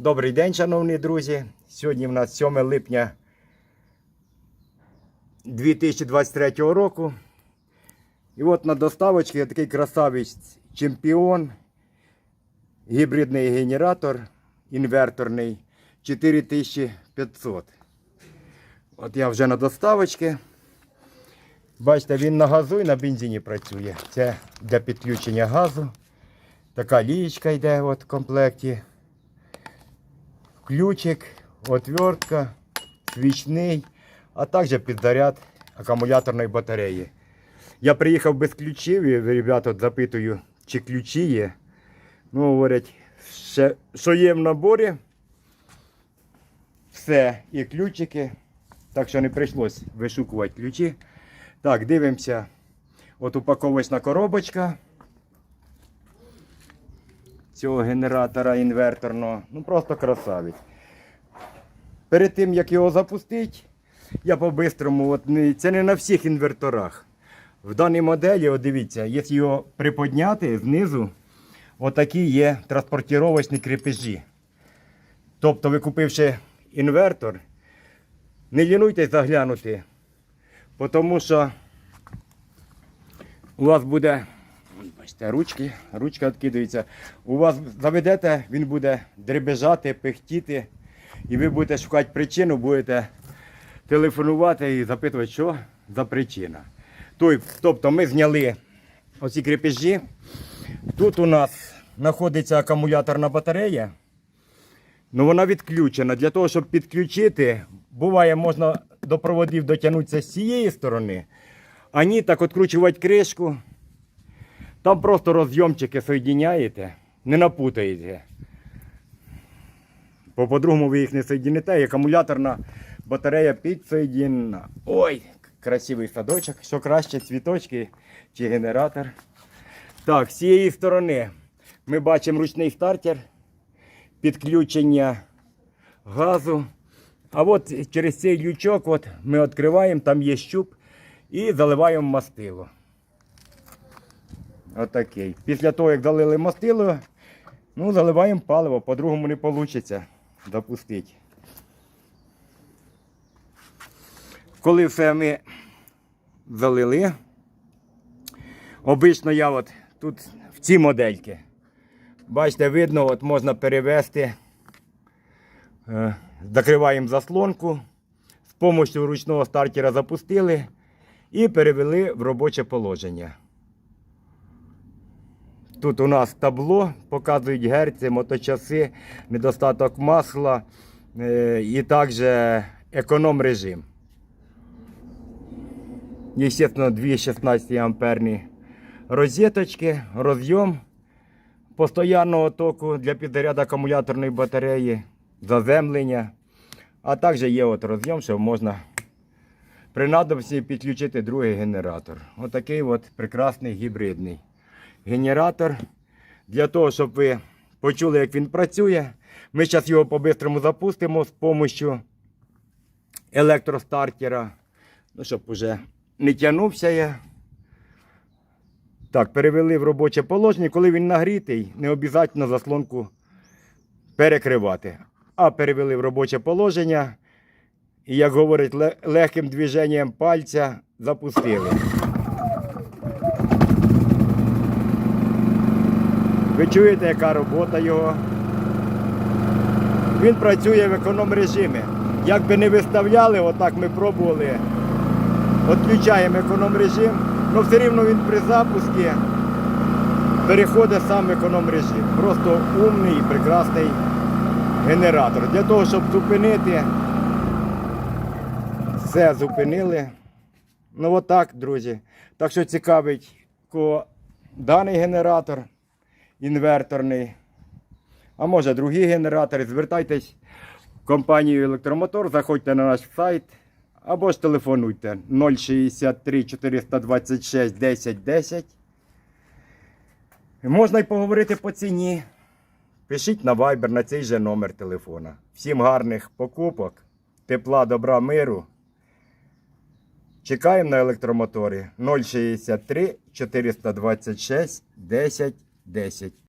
Добрий день, шановні друзі. Сьогодні в нас 7 липня 2023 року. І от на доставочці такий красавець чемпіон, гібридний генератор інверторний 4500. От я вже на доставочці. Бачите, він на газу і на бензині працює. Це для підключення газу. Така лієчка йде от в комплекті. Ключик, отвертка, свічний, а також підзаряд акумуляторної батареї. Я приїхав без ключів і ребят от запитую, чи ключі є. Ну, говорять, що є в наборі. Все, і ключики. Так що не прийшлось вишукувати ключі. Так, дивимося. От упаковочна коробочка цього генератора інверторного. Ну просто красавець. Перед тим як його запустити, я по-бистрому, це не на всіх інверторах. В даній моделі, от дивіться, якщо його приподняти знизу, отакі є транспортировочні крепежі. Тобто, ви купивши інвертор, не лінуйтесь заглянути, тому що у вас буде Бачите, ручки, ручка відкидується. У вас заведете, він буде дребежати, пихтіти, і ви будете шукати причину, будете телефонувати і запитувати, що за причина. Тобто ми зняли оці крепежі. Тут у нас знаходиться акумуляторна батарея. Ну, вона відключена. Для того, щоб підключити, буває, можна до проводів дотягнутися з цієї сторони, а ні, так відкручувати кришку. Там просто розйомчики соєдиняєте, не напутаєте. По-другому ви їх не соєдините, і акумуляторна батарея підсоєдинена. Ой, красивий садочок. Що краще, цвіточки чи генератор. Так, з цієї сторони ми бачимо ручний стартер, підключення газу. А от через цей лючок от ми відкриваємо, там є щуп і заливаємо мастило. Отакий. Після того, як залили мастило, ну, заливаємо паливо, по-другому не вийде допустити. Коли все ми залили, обично я от тут в ці модельки, бачите, видно, от можна перевести, е, закриваємо заслонку, з допомогою ручного стартера запустили і перевели в робоче положення. Тут у нас табло, показують герці, моточаси, недостаток масла е, і також економ режим. Естественно, дві 16 амперні розеточки, розйом постоянного току для підзаряду акумуляторної батареї, заземлення. А також є от розйом, що можна при надобності підключити другий генератор. Отакий от прекрасний гібридний генератор. Для того, щоб ви почули, як він працює. Ми зараз його по-бистрому запустимо з допомогою електростартера. Ну, щоб уже не тягнувся я. Так, перевели в робоче положення. Коли він нагрітий, не обов'язково заслонку перекривати. А перевели в робоче положення. І, як говорять, ле- легким движенням пальця запустили. Ви чуєте, яка робота його? Він працює в економ режимі. Як би не виставляли, отак ми пробували. Відключаємо економ режим, але все рівно він при запуску переходить сам в економ режим. Просто умний і прекрасний генератор. Для того, щоб зупинити, все зупинили. Ну отак, друзі. Так що цікавить кого даний генератор інверторний, а може другі генератори, звертайтесь в компанію Електромотор, заходьте на наш сайт або ж телефонуйте 063 426 10 10. Можна й поговорити по ціні. Пишіть на Viber на цей же номер телефона. Всім гарних покупок, тепла, добра, миру. Чекаємо на електромоторі 063 426 10 10.